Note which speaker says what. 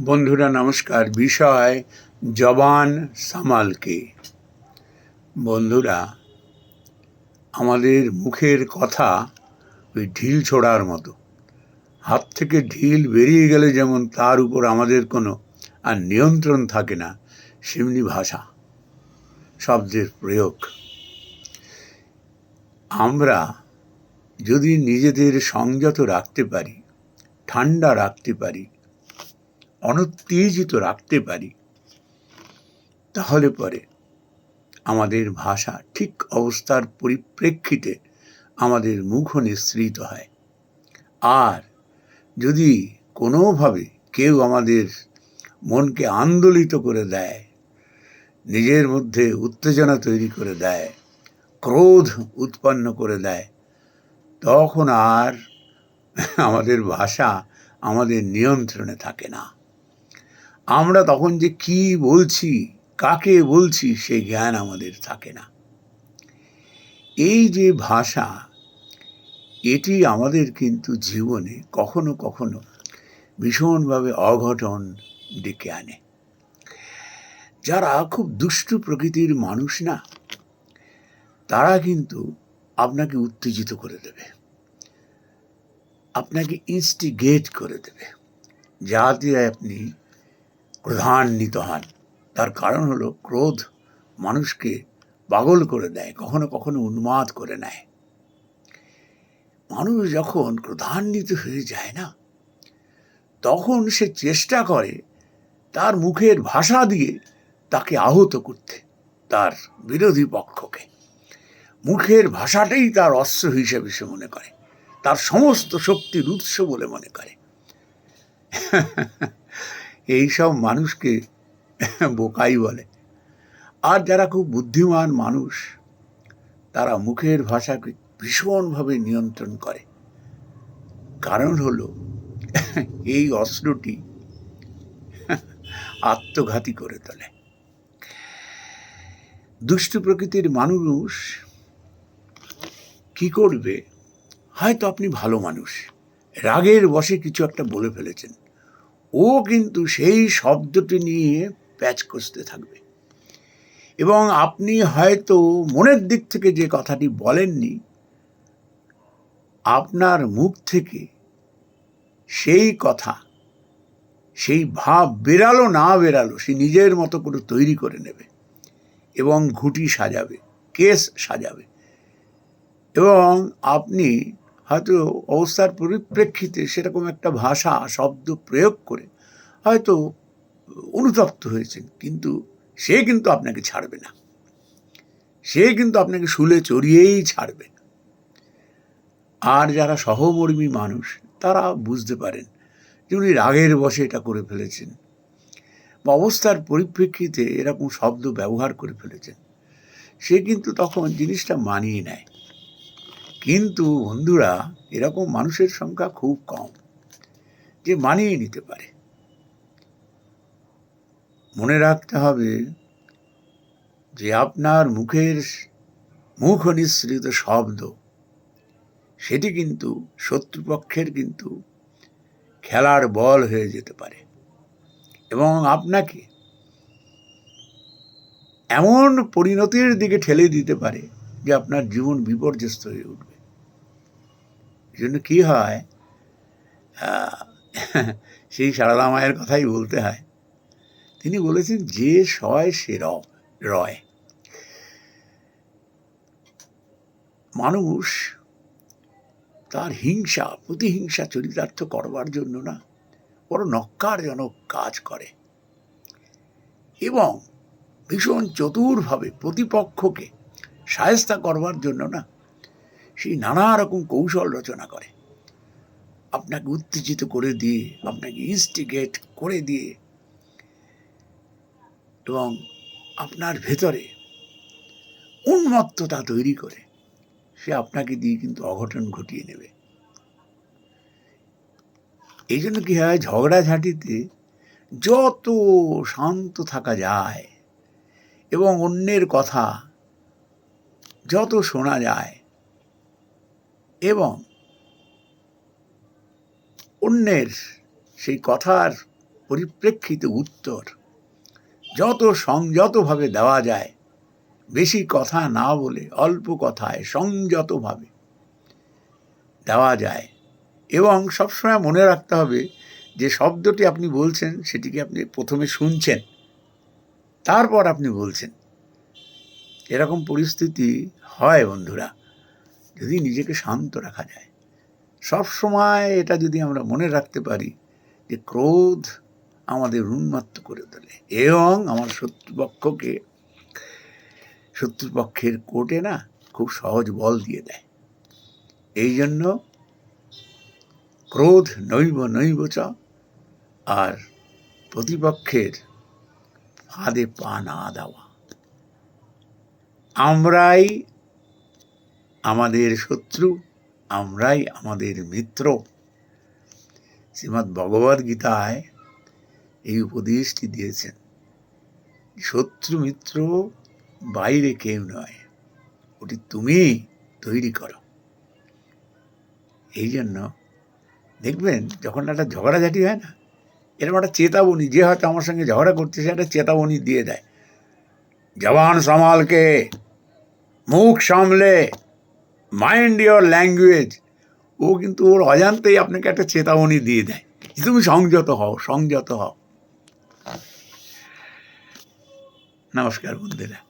Speaker 1: বন্ধুরা, নমস্কার। বিষয়, জবান সামালকে। বন্ধুরা, আমাদের মুখের কথা ওই ঢিল ছোড়ার মতো। হাত থেকে ঢিল বেরিয়ে গেলে যেমন তার উপর আমাদের কোনো আর নিয়ন্ত্রণ থাকে না, সেমনি ভাষা, শব্দের প্রয়োগ। আমরা যদি নিজেদের সংযত রাখতে পারি, ঠান্ডা রাখতে পারি অনুত্তেজিত রাখতে পারি, তাহলে পরে আমাদের ভাষা ঠিক অবস্থার পরিপ্রেক্ষিতে আমাদের মুখ নিঃসৃত হয়। আর যদি কোনোভাবে কেউ আমাদের মনকে আন্দোলিত করে দেয়, নিজের মধ্যে উত্তেজনা তৈরি করে দেয়, ক্রোধ উৎপন্ন করে দেয়, তখন আর আমাদের ভাষা আমাদের নিয়ন্ত্রণে থাকে না। আমরা তখন যে কি বলছি, কাকে বলছি, সে জ্ঞান আমাদের থাকে না। এই যে ভাষা, এটি আমাদের কিন্তু জীবনে কখনো কখনো ভীষণভাবে অঘটন ডেকে আনে। যারা খুব দুষ্টু প্রকৃতির মানুষ না, তারা কিন্তু আপনাকে উত্তেজিত করে দেবে। আপনাকে ইনস্টিগেট করে দেবে। যাতে আপনি ক্রোধান্বিত হন তার কারণ হলো ক্রোধ মানুষকে পাগল করে দেয়, কখনো কখনো উন্মাদ করে নেয়। মানুষ যখন ক্রোধান্বিত হয়ে যায় না, তখন সে চেষ্টা করে তার মুখের ভাষা দিয়ে তাকে আহত করতে, তার বিরোধী পক্ষকে। মুখের ভাষাটাই তার অস্ত্র হিসেবে সে মনে করে, তার সমস্ত শক্তির উৎস বলে মনে করে। এইসব মানুষকে বোকাই বলে। আর যারা খুব বুদ্ধিমান মানুষ, তারা মুখের ভাষাকে ভীষণভাবে নিয়ন্ত্রণ করে। কারণ হলো, এই অস্ত্রটি আত্মঘাতী করে তোলে। দুষ্ট প্রকৃতির মানুষ কি করবে? হয়তো আপনি ভালো মানুষ। রাগের বসে কিছু একটা বলে ফেলেছেন। ও কিন্তু সেই শব্দটি নিয়ে প্যাচ কষতে থাকবে। এবং আপনি হয়তো মনের দিক থেকে যে কথাটি বলেননি, আপনার মুখ থেকে সেই কথা, সেই ভাব বেরালো না বেরালো, সে নিজের মতো করে তৈরি করে নেবে এবং ঘুটি সাজাবে, কেস সাজাবে। এবং আপনি হয়তো অবস্থার পরিপ্রেক্ষিতে সেরকম একটা ভাষা, শব্দ প্রয়োগ করে হয়তো অনুতপ্ত হয়েছেন। কিন্তু সে কিন্তু আপনাকে ছাড়বে না। সে কিন্তু আপনাকে শুলে চড়িয়েই ছাড়বে। আর যারা সহমর্মী মানুষ, তারা বুঝতে পারেন যে উনি রাগের বসে এটা করে ফেলেছেন বা অবস্থার পরিপ্রেক্ষিতে এরকম শব্দ ব্যবহার করে ফেলেছেন। সে কিন্তু তখন জিনিসটা মানিয়ে নেয়। কিন্তু বন্ধুরা, এরকম মানুষের সংখ্যা খুব কম, যে মানিয়ে নিতে পারে। মনে রাখতে হবে যে আপনার মুখের মুখ নিঃসৃত শব্দ, সেটি কিন্তু শত্রুপক্ষের কিন্তু খেলার বল হয়ে যেতে পারে। এবং আপনাকে এমন পরিণতির দিকে ঠেলে দিতে পারে যে আপনার জীবন বিপর্যস্ত হয়ে উঠবে। জন্য কী হয়? সেই সারদা মায়ের কথাই বলতে হয়। তিনি বলেছেন, যে সয় সে রয়। মানুষ তার হিংসা, প্রতিহিংসা চরিতার্থ করবার জন্য না, বড় নক্কারজনক কাজ করে। এবং ভীষণ চতুরভাবে প্রতিপক্ষকে সায়স্তা করবার জন্য না সেই নানা রকম কৌশল রচনা করে। আপনাকে উত্তেজিত করে দিয়ে, আপনাকে ইনস্টিগেট করে দিয়ে এবং আপনার ভেতরে উন্মত্ততা তৈরি করে, সে আপনাকে দিয়ে কিন্তু অঘটন ঘটিয়ে নেবে। এই জন্য কি হয়, ঝগড়াঝাঁটিতে যত শান্ত থাকা যায় এবং অন্যের কথা যত শোনা যায় এবং অন্যের সেই কথার পরিপ্রেক্ষিতে উত্তর যত সংযতভাবে দেওয়া যায়, বেশি কথা না বলে, অল্প কথায় সংযতভাবে দেওয়া যায়। এবং সবসময় মনে রাখতে হবে যে শব্দটি আপনি বলছেন, সেটিকে আপনি প্রথমে শুনছেন, তারপর আপনি বলছেন। এরকম পরিস্থিতি হয় বন্ধুরা। যদি নিজেকে শান্ত রাখা যায়। সব সময় এটা যদি আমরা মনে রাখতে পারি যে ক্রোধ আমাদের উন্মত্ত করে তোলে, এবং আমার শত্রুপক্ষকে, শত্রুপক্ষের কোর্টে না খুব সহজ বল দিয়ে দেয়। এই জন্য ক্রোধ নৈব নৈব চ, আর প্রতিপক্ষের ফাঁদে পা না দেওয়া। আমরাই আমাদের শত্রু, আমরাই আমাদের মিত্র। শ্রীমৎ ভগবদ গীতায় এই উপদেশটি দিয়েছেন, শত্রু মিত্র বাইরে কেউ নয়, ওটি তুমি তৈরি করো। এই জন্য দেখবেন, যখন একটা ঝগড়াঝাটি হয় না, এরকম একটা চেতাবনী, যে হয়তো আমার সঙ্গে ঝগড়া করছে, সে একটা চেতাবনী দিয়ে দেয় জবান সামালকে, মুখ সামলে। মাইন্ড ইয়োর ল্যাঙ্গুয়েজ ও কিন্তু ওর অজান্তেই আপনাকে একটা চেতাবনী দিয়ে দেয়। তুমি সংযত হও সংযত হও। নমস্কার বন্ধুরা।